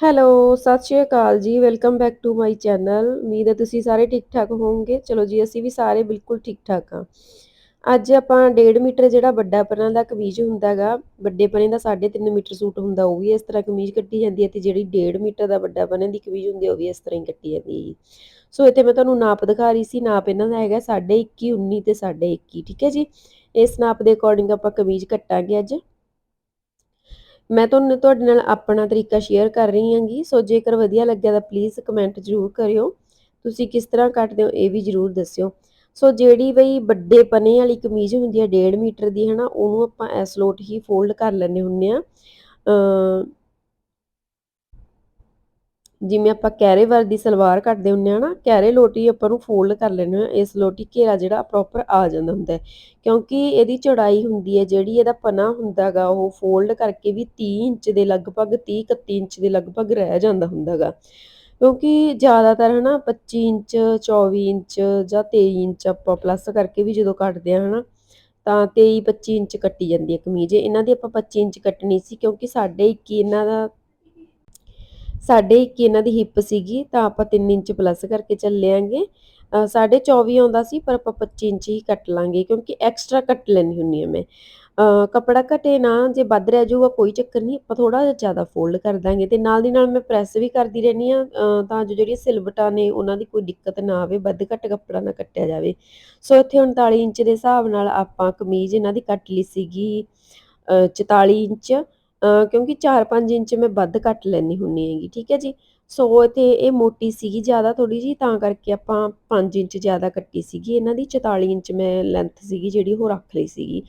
Hello, ਸਤਿ ਸ਼੍ਰੀ ਅਕਾਲ ਜੀ, welcome back to my channel. ਉਮੀਦ ਹੈ ਤੁਸੀਂ ਸਾਰੇ ਠੀਕ-ਠਾਕ ਹੋਵੋਗੇ। ਚਲੋ ਜੀ, ਅਸੀਂ ਵੀ ਸਾਰੇ ਬਿਲਕੁਲ ਠੀਕ-ਠਾਕ ਹਾਂ। ਅੱਜ ਆਪਾਂ 1.5 ਮੀਟਰ ਜਿਹੜਾ ਵੱਡਾ ਪਰਾਂ ਦਾ ਕਮੀਜ਼ ਹੁੰਦਾ ਹੈਗਾ, ਵੱਡੇ ਪਰੇ ਦਾ 3.5 ਮੀਟਰ ਸੂਟ ਹੁੰਦਾ, ਉਹ ਵੀ ਇਸ ਤਰ੍ਹਾਂ ਕਮੀਜ਼ ਕੱਟੀ ਜਾਂਦੀ ਹੈ ਤੇ ਜਿਹੜੀ 1.5 ਮੀਟਰ ਦਾ ਵੱਡਾ ਪਰਾਂ ਦੀ ਕਮੀਜ਼ ਹੁੰਦੀ, ਉਹ ਵੀ ਇਸ ਤਰ੍ਹਾਂ ਹੀ ਕੱਟੀ ਜਾਂਦੀ ਹੈ ਜੀ। ਸੋ ਇੱਥੇ ਮੈਂ ਤੁਹਾਨੂੰ ਨਾਪ ਦਿਖਾ ਰਹੀ ਸੀ, ਨਾਪ ਇਹਨਾਂ ਦਾ ਹੈਗਾ 21.5 19 ਤੇ 21.5 ਠੀਕ ਹੈ ਜੀ। ਇਸ ਨਾਪ ਦੇ ਅਕੋਰਡਿੰਗ ਆਪਾਂ ਕਮੀਜ਼ ਕੱਟਾਂਗੇ ਅੱਜ। ਮੈਂ ਤੁਹਾਨੂੰ ਤੁਹਾਡੇ ਨਾਲ ਆਪਣਾ ਤਰੀਕਾ ਸ਼ੇਅਰ ਕਰ ਰਹੀ ਹਾਂਗੀ, ਸੋ ਜੇਕਰ ਵਧੀਆ ਲੱਗਿਆ ਤਾਂ ਪਲੀਜ਼ ਕਮੈਂਟ ਜ਼ਰੂਰ ਕਰਿਓ। ਤੁਸੀਂ ਕਿਸ ਤਰ੍ਹਾਂ ਕੱਟਦੇ ਹੋ ਇਹ ਵੀ ਜ਼ਰੂਰ ਦੱਸਿਓ। ਸੋ ਜਿਹੜੀ ਬਈ ਵੱਡੇ ਪਨੇ ਵਾਲੀ ਕਮੀਜ਼ ਹੁੰਦੀ ਹੈ 1.5 ਮੀਟਰ ਦੀ ਹਨਾ, ਉਹਨੂੰ ਆਪਾਂ ਐਸਲੋਟ ਹੀ ਫੋਲਡ ਕਰ ਲੈਂਦੇ ਹੁੰਨੇ ਆ। ਜਿਵੇਂ ਆਪਾਂ ਕੈਰੇ ਵਰ ਦੀ ਸਲਵਾਰ ਕੱਟਦੇ ਹੁੰਨੇ ਆ ਨਾ, ਕੈਰੇ ਲੋਟੀ ਆਪਾਂ ਨੂੰ ਫੋਲਡ ਕਰ ਲੈਣੇ ਆ ਇਸ ਲੋਟੀ ਘੇਰਾ ਜਿਹੜਾ ਪ੍ਰੋਪਰ ਆ ਜਾਂਦਾ ਹੁੰਦਾ ਕਿਉਂਕਿ ਇਹਦੀ ਚੌੜਾਈ ਹੁੰਦੀ ਹੈ, ਜਿਹੜੀ ਇਹਦਾ ਪਨਾ ਹੁੰਦਾਗਾ ਉਹ ਫੋਲਡ ਕਰਕੇ ਵੀ 30 ਇੰਚ ਦੇ ਲਗਭਗ 30 31 ਇੰਚ ਦੇ ਲਗਭਗ ਰਹਿ ਜਾਂਦਾ ਹੁੰਦਾਗਾ ਕਿਉਂਕਿ ਜ਼ਿਆਦਾਤਰ ਹਨਾ 25 ਇੰਚ 24 ਇੰਚ ਜਾਂ 23 ਇੰਚ ਆਪਾਂ ਪਲੱਸ ਕਰਕੇ ਵੀ ਜਦੋਂ ਕੱਟਦੇ ਆ ਹਨਾ, ਤਾਂ 23 25 ਇੰਚ ਕੱਟੀ ਜਾਂਦੀ ਹੈ ਕਮੀਜ਼। ਇਹਨਾਂ ਦੀ ਆਪਾਂ 25 ਇੰਚ ਕੱਟਣੀ ਸੀ ਕਿਉਂਕਿ ਸਾਡੇ 21 ਇਹਨਾਂ ਦਾ ਸਾਡੇ 21 ਇਹਨਾਂ ਦੀ ਹਿੱਪ ਸੀਗੀ, ਤਾਂ ਆਪਾਂ 3 ਇੰਚ ਪਲੱਸ ਕਰਕੇ ਚੱਲਿਆਂਗੇ। ਸਾਢੇ 24 ਆਉਂਦਾ ਸੀ, ਪਰ ਆਪਾਂ 25 ਇੰਚ ਹੀ ਕੱਟ ਲਾਂਗੇ, ਕਿਉਂਕਿ ਐਕਸਟਰਾ ਕੱਟ ਲੈਣੀ ਹੁੰਨੀ ਆ ਮੈਂ। ਕਪੜਾ ਘਟੇ ਨਾ, ਜੇ ਵੱਧ ਰਹਿ ਜਾਊਗਾ, ਕੋਈ ਚੱਕਰ ਨਹੀਂ, ਆਪਾਂ ਥੋੜਾ ਜਿਹਾ ਜ਼ਿਆਦਾ ਫੋਲਡ ਕਰ ਦਾਂਗੇ ਤੇ ਨਾਲ ਦੀ ਨਾਲ ਮੈਂ ਪ੍ਰੈਸ ਵੀ ਕਰਦੀ ਰਹਿੰਦੀ ਆ ਤਾਂ ਜੋ ਜਿਹੜੀਆਂ ਸਿਲਵਟਾਂ ਨੇ, ਉਹਨਾਂ ਦੀ ਕੋਈ ਦਿੱਕਤ ਨਾ ਆਵੇ, ਵੱਧ ਘੱਟ ਕੱਪੜਾ ਨਾ ਕੱਟਿਆ ਜਾਵੇ। ਸੋ ਇੱਥੇ 39 ਇੰਚ ਦੇ ਹਿਸਾਬ ਨਾਲ ਆਪਾਂ ਕਮੀਜ਼ ਇਹਨਾਂ ਦੀ ਕੱਟ ਲਈ ਸੀਗੀ 44 ਇੰਚ। ਕਿਉਂਕਿ 4-5 ਇੰਚ ਮੈਂ ਵੱਧ ਕੱਟ ਲੈਣੀ ਹੁੰਨੀ ਹੈਗੀ, ਠੀਕ ਹੈ ਜੀ? ਸੋ ਇੱਥੇ ਇਹ ਮੋਟੀ ਸੀਗੀ ਜ਼ਿਆਦਾ ਥੋੜੀ ਜੀ ਤਾਂ ਕਰਕੇ ਆਪਾਂ 5 ਇੰਚ ਜ਼ਿਆਦਾ ਕੱਟੀ ਸੀਗੀ। ਇਹਨਾਂ ਦੀ 44 ਇੰਚ ਮੈਂ ਲੈਂਥ ਸੀਗੀ, ਜਿਹੜੀ ਉਹ ਰੱਖ ਲਈ ਸੀਗੀ।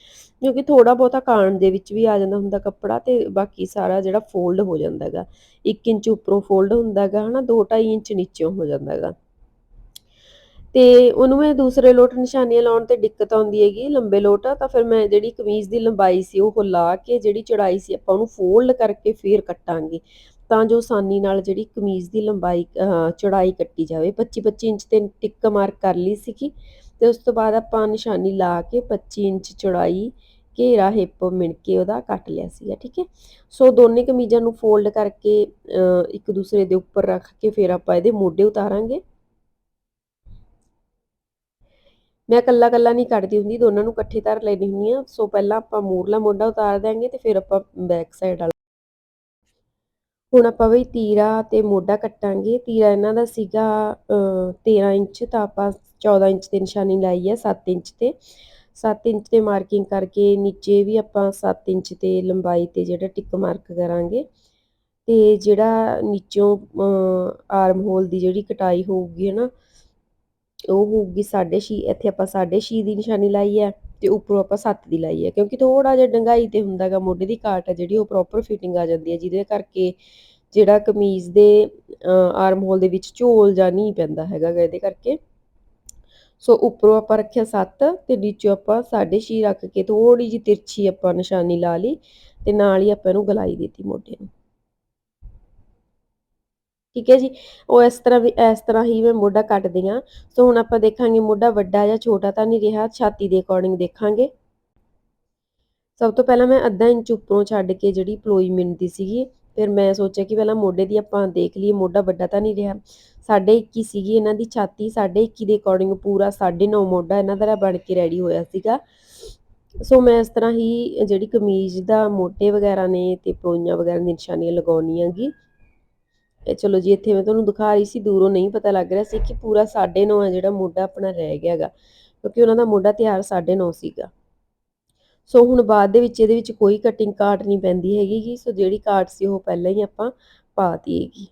ਕਿਉਂਕਿ ਥੋੜਾ ਬਹੁਤਾ ਕਾਣ ਦੇ ਵਿੱਚ ਵੀ ਆ ਜਾਂਦਾ ਹੁੰਦਾ ਕੱਪੜਾ ਤੇ ਬਾਕੀ ਸਾਰਾ ਜਿਹੜਾ ਫੋਲਡ ਹੋ ਜਾਂਦਾ ਹੈਗਾ 1 ਇੰਚ ਉੱਪਰੋਂ ਫੋਲਡ ਹੁੰਦਾ ਹੈਗਾ ਹਨਾ 2.5 ਇੰਚ ਨੀਚੇ ਹੋ ਜਾਂਦਾ ਹੈਗਾ ਤੇ ਉਹਨੂੰ ਮੈਂ ਦੂਸਰੇ ਲੋਟ ਨਿਸ਼ਾਨੀਆਂ ਲਾਉਣ ਤੇ ਦਿੱਕਤ ਆਉਂਦੀ ਹੈਗੀ ਲੰਬੇ ਲੋਟ, ਤਾਂ ਫਿਰ ਮੈਂ ਜਿਹੜੀ ਕਮੀਜ਼ ਦੀ ਲੰਬਾਈ ਸੀ ਉਹ ਲਾ ਕੇ ਜਿਹੜੀ ਚੌੜਾਈ ਸੀ ਆਪਾਂ ਉਹਨੂੰ ਫੋਲਡ ਕਰਕੇ ਫੇਰ ਕੱਟਾਂਗੇ, ਤਾਂ ਜੋ ਆਸਾਨੀ ਨਾਲ ਜਿਹੜੀ ਕਮੀਜ਼ ਦੀ ਲੰਬਾਈ ਚੌੜਾਈ ਕੱਟੀ ਜਾਵੇ। 25 25 ਇੰਚ ਤੇ ਟਿੱਕ ਮਾਰਕ ਕਰ ਲਈ ਸੀਗੀ ਤੇ ਉਸ ਤੋਂ ਬਾਅਦ ਆਪਾਂ ਨਿਸ਼ਾਨੀ ਲਾ ਕੇ 25 ਇੰਚ ਚੌੜਾਈ ਘੇਰਾ ਹਿੱਪ ਮਿਣ ਕੇ ਉਹਦਾ ਕੱਟ ਲਿਆ ਸੀਗਾ, ਠੀਕ ਹੈ? ਸੋ ਦੋਨੇ ਕਮੀਜ਼ਾਂ ਨੂੰ ਫੋਲਡ ਕਰਕੇ ਇੱਕ ਦੂਸਰੇ ਦੇ ਉੱਪਰ ਰੱਖ ਕੇ ਫਿਰ ਆਪਾਂ ਇਹਦੇ ਮੋਢੇ ਉਤਾਰਾਂਗੇ। ਮੈਂ ਕੱਲਾ ਕੱਲਾ ਨਹੀਂ ਕੱਢਦੀ ਹੁੰਦੀ, ਦੋਨਾਂ ਨੂੰ ਇਕੱਠੇ ਧਰ ਲੈਣੀ ਹੁੰਦੀ ਆ ਸੋ ਪਹਿਲਾਂ ਆਪਾਂ ਮੂਰਲਾ ਮੋਢਾ ਉਤਾਰ ਦਾਂਗੇ ਤੇ ਫਿਰ ਆਪਾਂ ਬੈਕ ਸਾਈਡ ਵਾਲਾ। ਹੁਣ ਆਪਾਂ ਬਈ ਤੀਰਾ ਤੇ ਮੋਢਾ ਕੱਟਾਂਗੇ। ਤੀਰਾ ਇਹਨਾਂ ਦਾ ਸੀਗਾ 13 ਇੰਚ ਤਾਂ ਆਪਾਂ 14 ਇੰਚ ਤੇ ਨਿਸ਼ਾਨੀ ਲਾਈ ਹੈ 7 ਇੰਚ ਤੇ। 7 ਇੰਚ ਤੇ ਮਾਰਕਿੰਗ ਕਰਕੇ ਨੀਚੇ ਵੀ ਆਪਾਂ 7 ਇੰਚ ਤੇ ਲੰਬਾਈ ਤੇ ਜਿਹੜਾ ਟਿਕ ਮਾਰਕ ਕਰਾਂਗੇ। ਤੇ ਜਿਹੜਾ ਨੀਚੋਂ ਆਰਮ ਹੋਲ ਦੀ ਜਿਹੜੀ ਕਟਾਈ ਹੋਊਗੀ ਹਨਾ ਉਹ ਹੋਊਗੀ 6.5 ਇੱਥੇ ਆਪਾਂ 6.5 ਦੀ ਨਿਸ਼ਾਨੀ ਲਾਈ ਹੈ ਤੇ ਉੱਪਰੋਂ ਆਪਾਂ 7 ਦੀ ਲਾਈ ਹੈ, ਕਿਉਂਕਿ ਥੋੜਾ ਜਿਹਾ ਡੰਗਾਈ ਤੇ ਹੁੰਦਾਗਾ ਮੋਢੇ ਦੀ ਕਾਟ ਹੈ ਜਿਹੜੀ ਉਹ ਪ੍ਰੋਪਰ ਫਿਟਿੰਗ ਆ ਜਾਂਦੀ ਹੈ, ਜਿਹਦੇ ਕਰਕੇ ਜਿਹੜਾ ਕਮੀਜ਼ ਦੇ ਆਰਮ ਹੋਲ ਦੇ ਵਿੱਚ ਝੋਲ ਜਾਂ ਨਹੀਂ ਪੈਂਦਾ ਹੈਗਾ ਇਹਦੇ ਕਰਕੇ। ਸੋ ਉੱਪਰੋਂ ਆਪਾਂ ਰੱਖਿਆ 7 ਤੇ ਨੀਚੋਂ ਆਪਾਂ 6.5 ਰੱਖ ਕੇ ਥੋੜੀ ਜਿਹੀ ਤਿਰਛੀ ਆਪਾਂ ਨਿਸ਼ਾਨੀ ਲਾ ਲਈ ਤੇ ਨਾਲ ਹੀ ਆਪਾਂ ਇਹਨੂੰ ਗਲਾਈ ਦਿੱਤੀ ਮੋਢੇ ਨੂੰ। ਠੀਕ ਹੈ ਜੀ? ਉਹ ਇਸ ਤਰ੍ਹਾਂ ਵੀ ਇਸ ਤਰ੍ਹਾਂ ਹੀ ਮੈਂ ਮੋਢਾ ਕੱਟਦੀ ਆ ਸੋ ਹੁਣ ਆਪਾਂ ਦੇਖਾਂਗੇ ਮੋਢਾ ਵੱਡਾ ਜਾਂ ਛੋਟਾ ਤਾਂ ਨਹੀਂ ਰਿਹਾ, ਛਾਤੀ ਦੇ ਅਕੋਰਡਿੰਗ ਦੇਖਾਂਗੇ। ਸਭ ਤੋਂ ਪਹਿਲਾਂ ਮੈਂ ਅੱਧਾ ਇੰਚ ਉੱਪਰੋਂ ਛੱਡ ਕੇ ਜਿਹੜੀ ਪਲੋਈ ਮਿੰਦੀ ਸੀਗੀ, ਫਿਰ ਮੈਂ ਸੋਚਿਆ ਕਿ ਪਹਿਲਾਂ ਮੋਢੇ ਦੀ ਆਪਾਂ ਦੇਖ ਲਈਏ, ਮੋਢਾ ਵੱਡਾ ਤਾਂ ਨਹੀਂ ਰਿਹਾ। 21 ਸੀਗੀ ਇਹਨਾਂ ਦੀ ਛਾਤੀ 21 ਦੇ ਅਕੋਰਡਿੰਗ ਪੂਰਾ 9.5 ਮੋਢਾ ਇਹਨਾਂ ਦਾ ਬਣ ਕੇ ਰੈਡੀ ਹੋਇਆ ਸੀਗਾ। ਸੋ ਮੈਂ ਇਸ ਤਰ੍ਹਾਂ ਹੀ ਜਿਹੜੀ ਕਮੀਜ਼ ਦਾ ਮੋਟੇ ਵਗੈਰਾ ਨੇ ਤੇ ਪਲੋਈਆਂ ਵਗੈਰਾ ਦੀ ਨਿਸ਼ਾਨੀਆਂ ਲਗਾਉਣੀ ਲਗਾਉਣੀਆਂਗੀ ਇਹ ਚਲੋ ਜੀ, ਇੱਥੇ ਮੈਂ ਤੁਹਾਨੂੰ ਦਿਖਾ ਰਹੀ ਸੀ, ਦੂਰੋਂ ਨਹੀਂ ਪਤਾ ਲੱਗ ਰਿਹਾ ਸੀ ਕਿ ਪੂਰਾ 9.5 ਹੈ ਜਿਹੜਾ ਮੋਢਾ ਆਪਣਾ ਰਹਿ ਗਿਆਗਾ ਕਿਉਂਕਿ ਉਹਨਾਂ ਦਾ ਮੋਢਾ ਤਿਆਰ 9.5 ਸੀਗਾ। ਸੋ ਹੁਣ ਬਾਅਦ ਦੇ ਵਿੱਚ ਇਹਦੇ ਵਿੱਚ ਕੋਈ ਕਟਿੰਗ ਕਾਟ ਨਹੀਂ ਪੈਂਦੀ ਹੈਗੀ ਸੋ ਜਿਹੜੀ ਕਾਟ ਸੀ ਉਹ ਪਹਿਲਾਂ ਹੀ ਆਪਾਂ ਪਾ ਹੈਗੀ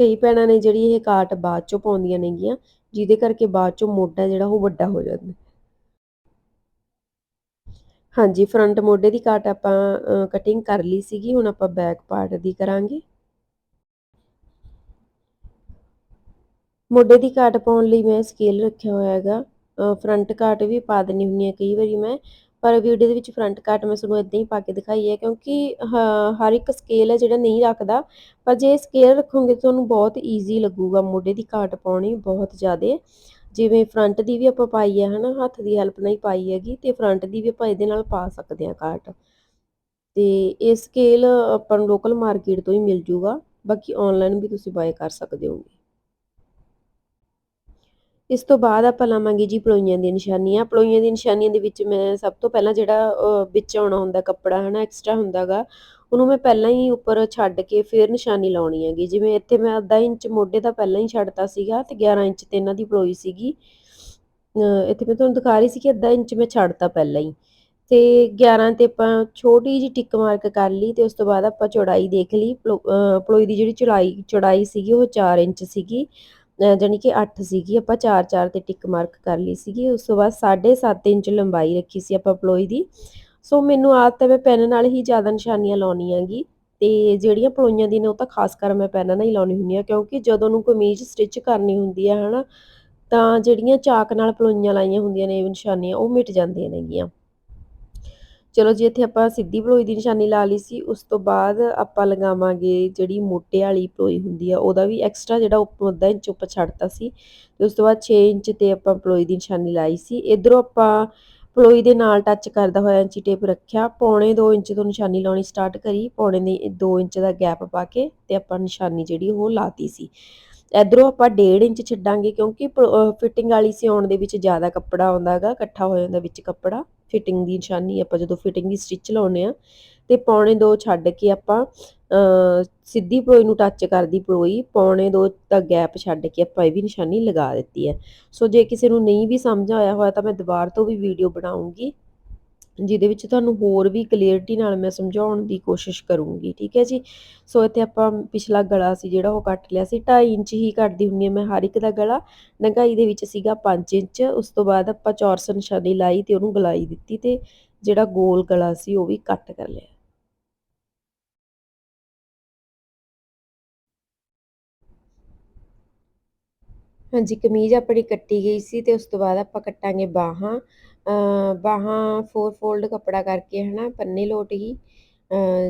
ਕਈ ਭੈਣਾਂ ਨੇ ਜਿਹੜੀ ਇਹ ਕਾਟ ਬਾਅਦ ਚੋਂ ਪਾਉਂਦੀਆਂ ਨੇਗੀਆਂ, ਜਿਹਦੇ ਕਰਕੇ ਬਾਅਦ ਚੋਂ ਮੋਢਾ ਜਿਹੜਾ ਉਹ ਵੱਡਾ ਹੋ ਜਾਂਦਾ। ਹਾਂਜੀ ਫਰੰਟ ਮੋਢੇ ਦੀ ਕਾਟ ਆਪਾਂ ਕਟਿੰਗ ਕਰ ਲਈ ਸੀਗੀ, ਹੁਣ ਆਪਾਂ ਬੈਕ ਪਾਰਟ ਦੀ ਕਰਾਂਗੇ। ਮੋਢੇ ਦੀ ਕਾਟ ਪਾਉਣ ਲਈ ਮੈਂ ਸਕੇਲ ਰੱਖਿਆ ਹੋਇਆ ਹੈਗਾ। ਫਰੰਟ ਕਾਟ ਵੀ ਪਾ ਦਿੰਨੀ ਹੁੰਦੀ ਹੈ ਕਈ ਵਾਰੀ ਮੈਂ, ਪਰ ਵੀਡੀਓ ਦੇ ਵਿੱਚ ਫਰੰਟ ਕਾਟ ਮੈਂ ਤੁਹਾਨੂੰ ਇਦਾਂ ਹੀ ਪਾ ਕੇ ਦਿਖਾਈ ਹੈ, ਕਿਉਂਕਿ ਹਰ ਇੱਕ ਸਕੇਲ ਹੈ ਜਿਹੜਾ ਨਹੀਂ ਰੱਖਦਾ, ਪਰ ਜੇ ਸਕੇਲ ਰੱਖੋਗੇ ਤੁਹਾਨੂੰ ਬਹੁਤ ਈਜ਼ੀ ਲੱਗੂਗਾ ਮੋਢੇ ਦੀ ਕਾਟ ਪਾਉਣੀ ਬਹੁਤ ਜ਼ਿਆਦਾ। ਜਿਵੇਂ ਫਰੰਟ ਦੀ ਵੀ ਆਪਾਂ ਪਾਈ ਹੈ ਹਨਾ, ਹੱਥ ਦੀ ਹੈਲਪ ਨਾਲ ਹੀ ਪਾਈ ਹੈਗੀ ਤੇ ਫਰੰਟ ਦੀ ਵੀ ਆਪਾਂ ਇਹਦੇ ਨਾਲ ਪਾ ਸਕਦੇ ਹਾਂ ਕਾਟ ਤੇ ਇਹ ਸਕੇਲ ਆਪਾਂ ਨੂੰ ਲੋਕਲ ਮਾਰਕੀਟ ਤੋਂ ਹੀ ਮਿਲ ਜੂਗਾ, ਬਾਕੀ ਆਨਲਾਈਨ ਵੀ ਤੁਸੀਂ ਬਾਏ ਕਰ ਸਕਦੇ ਹੋਗੇ। ਇਸ ਤੋਂ ਬਾਅਦ ਆਪਾਂ ਲਾਵਾਂਗੇ ਜੀ ਪਲੋਈਆਂ ਦੀਆਂ ਨਿਸ਼ਾਨੀਆਂ। ਪਲੋਈਆਂ ਦੀਆਂ ਨਿਸ਼ਾਨੀਆਂ ਦੇ ਵਿੱਚ ਮੈਂ ਸਭ ਤੋਂ ਪਹਿਲਾਂ ਜਿਹੜਾ ਵਿੱਚ ਆਉਣਾ ਹੁੰਦਾ ਕੱਪੜਾ, ਹਨਾ ਐਕਸਟਰਾ ਹੁੰਦਾਗਾ, ਉਹਨੂੰ ਮੈਂ ਪਹਿਲਾਂ ਹੀ ਉੱਪਰ ਛੱਡ ਕੇ ਫਿਰ ਨਿਸ਼ਾਨੀ ਲਾਉਣੀ ਹੈਗੀ। ਜਿਵੇਂ ਇੱਥੇ ਮੈਂ ਅੱਧਾ ਇੰਚ ਮੋਢੇ ਦਾ ਪਹਿਲਾਂ ਹੀ ਛੱਡਤਾ ਸੀਗਾ ਤੇ 11 ਇੰਚ ਤੇ ਇਹਨਾਂ ਦੀ ਪਲੋਈ ਸੀਗੀ। ਇੱਥੇ ਮੈਂ ਤੁਹਾਨੂੰ ਦਿਖਾ ਰਹੀ ਸੀ ਕਿ ਅੱਧਾ ਇੰਚ ਮੈਂ ਛੱਡਤਾ ਪਹਿਲਾਂ ਹੀ। ਤੇ 11 ਤੇ ਆਪਾਂ ਛੋਟੀ ਜੀ ਟਿਕ ਮਾਰਕ ਕਰ ਲਈ ਤੇ ਉਸ ਤੋਂ ਬਾਅਦ ਆਪਾਂ ਚੌੜਾਈ ਦੇਖ ਲਈ। ਪਲੋਈ ਦੀ ਜਿਹੜੀ ਚੌੜਾਈ ਚੌੜਾਈ ਸੀਗੀ ਉਹ 4 ਇੰਚ ਸੀਗੀ। ਜਾਨੀ ਕਿ 8 ਸੀਗੀ, ਆਪਾਂ 4 4 ਤੇ ਟਿਕ ਮਾਰਕ ਕਰ ਲਈ ਸੀਗੀ, ਉਸ ਤੋਂ ਬਾਅਦ 7.5 ਇੰਚ ਲੰਬਾਈ ਰੱਖੀ ਸੀ ਆਪਾਂ ਪਲੋਈ ਦੀ। ਸੋ ਮੈਨੂੰ ਆਦਤ ਹੈ ਮੈਂ ਪੈਨ ਨਾਲ ਹੀ ਜ਼ਿਆਦਾ ਨਿਸ਼ਾਨੀਆਂ ਲਾਉਣੀ ਹੈਗੀ, ਤੇ ਜਿਹੜੀਆਂ ਪਲੋਈਆਂ ਦੀ ਨੇ ਉਹ ਤਾਂ ਖਾਸ ਕਰ ਮੈਂ ਪੈਨ ਨਾਲ ਹੀ ਲਾਉਣੀ ਹੁੰਦੀ ਆ ਕਿਉਂਕਿ ਜਦੋਂ ਨੂੰ ਕਮੀਜ਼ ਸਟਿਚ ਕਰਨੀ ਹੁੰਦੀ ਹੈ, ਹਨਾ, ਤਾਂ ਜਿਹੜੀਆਂ ਚਾਕ ਨਾਲ ਪਲੋਈਆਂ ਲਾਈਆਂ ਹੁੰਦੀਆਂ ਨੇ ਨਿਸ਼ਾਨੀਆਂ, ਉਹ ਮਿਟ ਜਾਂਦੀਆਂ ਨੇਗੀਆਂ। ਚਲੋ ਜੀ, ਇੱਥੇ ਆਪਾਂ ਸਿੱਧੀ ਪਲੋਈ ਦੀ ਨਿਸ਼ਾਨੀ ਲਾ ਲਈ ਸੀ, ਉਸ ਤੋਂ ਬਾਅਦ ਆਪਾਂ ਲਗਾਵਾਂਗੇ ਜਿਹੜੀ ਮੋਟੇ ਵਾਲੀ ਪਲੋਈ ਹੁੰਦੀ ਆ, ਉਹਦਾ ਵੀ ਐਕਸਟਰਾ ਜਿਹੜਾ ਉੱਪਰੋਂ ਅੱਧਾ ਇੰਚ ਉੱਪਰ ਛੱਡਤਾ ਸੀ, ਤੇ ਉਸ ਤੋਂ ਬਾਅਦ 6 ਇੰਚ ਤੇ ਆਪਾਂ ਪਲੋਈ ਦੀ ਨਿਸ਼ਾਨੀ ਲਾਈ ਸੀ, ਇਧਰੋਂ ਆਪਾਂ ਪਲੋਈ ਦੇ ਨਾਲ ਟੱਚ ਕਰਦਾ ਹੋਇਆ ਇੰਚੀ ਟੇਪ ਰੱਖਿਆ, ਪੌਣੇ 2 ਇੰਚ ਤੋਂ ਨਿਸ਼ਾਨੀ ਲਾਉਣੀ ਸਟਾਰਟ ਕਰੀ, ਪੌਣੇ ਦੇ 2 ਇੰਚ ਦਾ ਗੈਪ ਪਾ ਕੇ ਤੇ ਆਪਾਂ ਨਿਸ਼ਾਨੀ ਜਿਹੜੀ ਉਹ ਲਾਤੀ ਸੀ। ਇਧਰੋਂ ਆਪਾਂ 1.5 ਇੰਚ ਛੱਡਾਂਗੇ ਕਿਉਂਕਿ ਫਿਟਿੰਗ ਵਾਲੀ ਸਿਉਣ ਦੇ ਵਿੱਚ ਜ਼ਿਆਦਾ ਕੱਪੜਾ ਆਉਂਦਾ ਹੈਗਾ, ਇਕੱਠਾ ਹੋ ਜਾਂਦਾ ਵਿੱਚ ਕੱਪੜਾ। ਫਿਟਿੰਗ ਦੀ ਨਿਸ਼ਾਨੀ ਆਪਾਂ ਜਦੋਂ ਫਿਟਿੰਗ ਦੀ ਸਟਿਚ ਲਾਉਨੇ ਆ ਤੇ ਪੌਣੇ 2 ਛੱਡ ਕੇ ਆਪਾਂ ਸਿੱਧੀ ਪਲੋਈ ਨੂੰ ਟੱਚ ਕਰਦੀ ਪਲੋਈ ਪੌਣੇ 2 ਦਾ ਗੈਪ ਛੱਡ ਕੇ ਆਪਾਂ ਇਹ ਵੀ ਨਿਸ਼ਾਨੀ ਲਗਾ ਦਿੱਤੀ ਹੈ। ਸੋ ਜੇ ਕਿਸੇ ਨੂੰ ਨਹੀਂ ਵੀ ਸਮਝ ਆਇਆ ਹੋਇਆ ਤਾਂ ਮੈਂ ਦੁਬਾਰਾ ਤੋਂ ਵੀ ਵੀਡੀਓ ਬਣਾਉਂਗੀ। ਜਿਹਦੇ ਵਿੱਚ ਤੁਹਾਨੂੰ ਹੋਰ ਵੀ ਕਲੀਅਰਟੀ ਨਾਲ ਮੈਂ ਸਮਝਾਉਣ ਦੀ ਕੋਸ਼ਿਸ਼ ਕਰੂੰਗੀ, ਠੀਕ ਹੈ ਜੀ? ਸੋ ਇੱਥੇ ਆਪਾਂ ਪਿਛਲਾ ਗਲਾ ਸੀ ਜਿਹੜਾ ਉਹ ਕੱਟ ਲਿਆ ਸੀ 2.5 ਇੰਚ ਹੀ ਕੱਟਦੀ ਹੁੰਦੀ ਹਾਂ ਮੈਂ ਹਰ ਇੱਕ ਦਾ ਗਲਾ ਡੰਗਾਈ ਦੇ ਵਿੱਚ ਸੀਗਾ 5 ਇੰਚ, ਉਸ ਤੋਂ ਬਾਅਦ ਆਪਾਂ ਚੌਰਸ ਨਿਸ਼ਾਨੀ ਲਾਈ ਤੇ ਉਹਨੂੰ ਗਲਾਈ ਦਿੱਤੀ ਤੇ ਜਿਹੜਾ ਗੋਲ ਗਲਾ ਸੀ ਉਹ ਵੀ ਕੱਟ ਕਰ ਲਿਆ। ਹਾਂਜੀ, ਕਮੀਜ਼ ਆਪਣੀ ਕੱਟੀ ਗਈ ਸੀ ਤੇ ਉਸ ਤੋਂ ਬਾਅਦ ਆਪਾਂ ਕੱਟਾਂਗੇ ਬਾਹਾਂ। ਬਾਹਾਂ ਫੋਰ ਫੋਲਡ ਕੱਪੜਾ ਕਰਕੇ ਹਨਾ, ਪੰਨੇ ਲੋਟ ਹੀ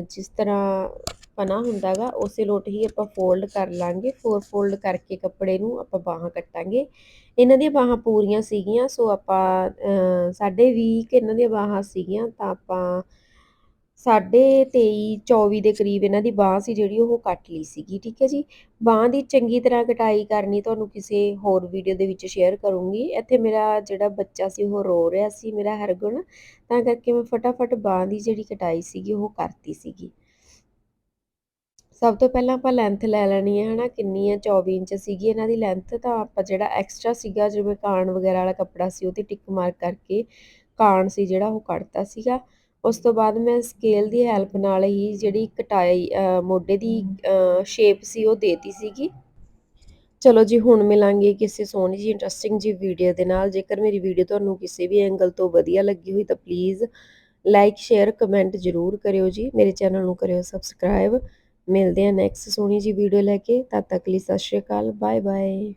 ਜਿਸ ਤਰ੍ਹਾਂ ਪਨਾ ਹੁੰਦਾਗਾ, ਉਸੇ ਲੋਟ ਹੀ ਆਪਾਂ ਫੋਲਡ ਕਰ ਲਾਂਗੇ। ਫੋਰ ਫੋਲਡ ਕਰਕੇ ਕੱਪੜੇ ਨੂੰ ਆਪਾਂ ਬਾਹਾਂ ਕੱਟਾਂਗੇ। ਇਹਨਾਂ ਦੀਆਂ ਬਾਹਾਂ ਪੂਰੀਆਂ ਸੀਗੀਆਂ, ਸੋ ਆਪਾਂ ਸਾਡੇ ਵੀਕ ਇਹਨਾਂ ਦੀਆਂ ਬਾਹਾਂ ਸੀਗੀਆਂ, ਤਾਂ ਆਪਾਂ ਸਾਢੇ 23 24 ਦੇ ਕਰੀਬ ਇਹਨਾਂ ਦੀ ਬਾਹ ਸੀ ਜਿਹੜੀ ਉਹ ਕੱਟ ਲਈ ਸੀਗੀ, ਠੀਕ ਹੈ ਜੀ। ਬਾਹ ਦੀ ਚੰਗੀ ਤਰ੍ਹਾਂ ਕਟਾਈ ਕਰਨੀ ਤੁਹਾਨੂੰ ਕਿਸੇ ਹੋਰ ਵੀਡੀਓ ਦੇ ਵਿੱਚ ਸ਼ੇਅਰ ਕਰੂੰਗੀ। ਇੱਥੇ ਮੇਰਾ ਜਿਹੜਾ ਬੱਚਾ ਸੀ ਉਹ ਰੋ ਰਿਹਾ ਸੀ, ਮੇਰਾ ਹਰਗੁਣ। ਤਾਂ ਕਰਕੇ ਮੈਂ ਫਟਾਫਟ ਬਾਹ ਦੀ ਜਿਹੜੀ ਕਟਾਈ ਸੀਗੀ ਉਹ ਕਰਤੀ ਸੀਗੀ। ਸਭ ਤੋਂ ਪਹਿਲਾਂ ਆਪਾਂ ਲੈਂਥ ਲੈ ਲੈਣੀ ਹੈ, ਹਨਾ, ਕਿੰਨੀ ਹੈ 24 ਇੰਚ ਸੀਗੀ ਇਹਨਾਂ ਦੀ ਲੈਂਥ ਤਾਂ ਆਪਾਂ ਜਿਹੜਾ ਐਕਸਟਰਾ ਸੀਗਾ, ਜਿਵੇਂ ਕਾਣ ਵਗੈਰਾ ਵਾਲਾ ਕੱਪੜਾ ਸੀ, ਉਹ ਤੇ ਟਿਕ ਮਾਰਕ ਕਰਕੇ ਕਾਣ ਸੀ ਜਿਹੜਾ ਉਹ ਕੱਟਤਾ ਸੀਗਾ। ਉਸ ਤੋਂ ਬਾਅਦ ਮੈਂ ਸਕੇਲ ਦੀ ਹੈਲਪ ਨਾਲ ਹੀ ਜਿਹੜੀ ਕਟਾਈ ਮੋਢੇ ਦੀ ਸ਼ੇਪ ਸੀ ਉਹ ਦੇਤੀ ਸੀਗੀ। ਚਲੋ ਜੀ ਹੁਣ ਮਿਲਾਂਗੇ ਕਿਸੇ ਸੋਹਣੀ ਜੀ ਇੰਟਰਸਟਿੰਗ ਜੀ ਵੀਡੀਓ ਦੇ ਨਾਲ। ਜੇਕਰ ਮੇਰੀ ਵੀਡੀਓ ਤੁਹਾਨੂੰ ਕਿਸੇ ਵੀ ਐਂਗਲ ਤੋਂ ਵਧੀਆ ਲੱਗੀ ਹੋਈ ਤਾਂ ਪਲੀਜ਼ ਲਾਈਕ ਸ਼ੇਅਰ ਕਮੈਂਟ ਜ਼ਰੂਰ ਕਰਿਓ ਜੀ। ਮੇਰੇ ਚੈਨਲ ਨੂੰ ਕਰਿਓ ਸਬਸਕ੍ਰਾਈਬ ਮਿਲਦੇ ਆ ਨੈਕਸਟ ਸੋਹਣੀ ਜੀ ਵੀਡੀਓ ਲੈ ਕੇ। ਤਦ ਤੱਕ ਲਈ ਸਤਿ ਸ਼੍ਰੀ ਅਕਾਲ। Bye bye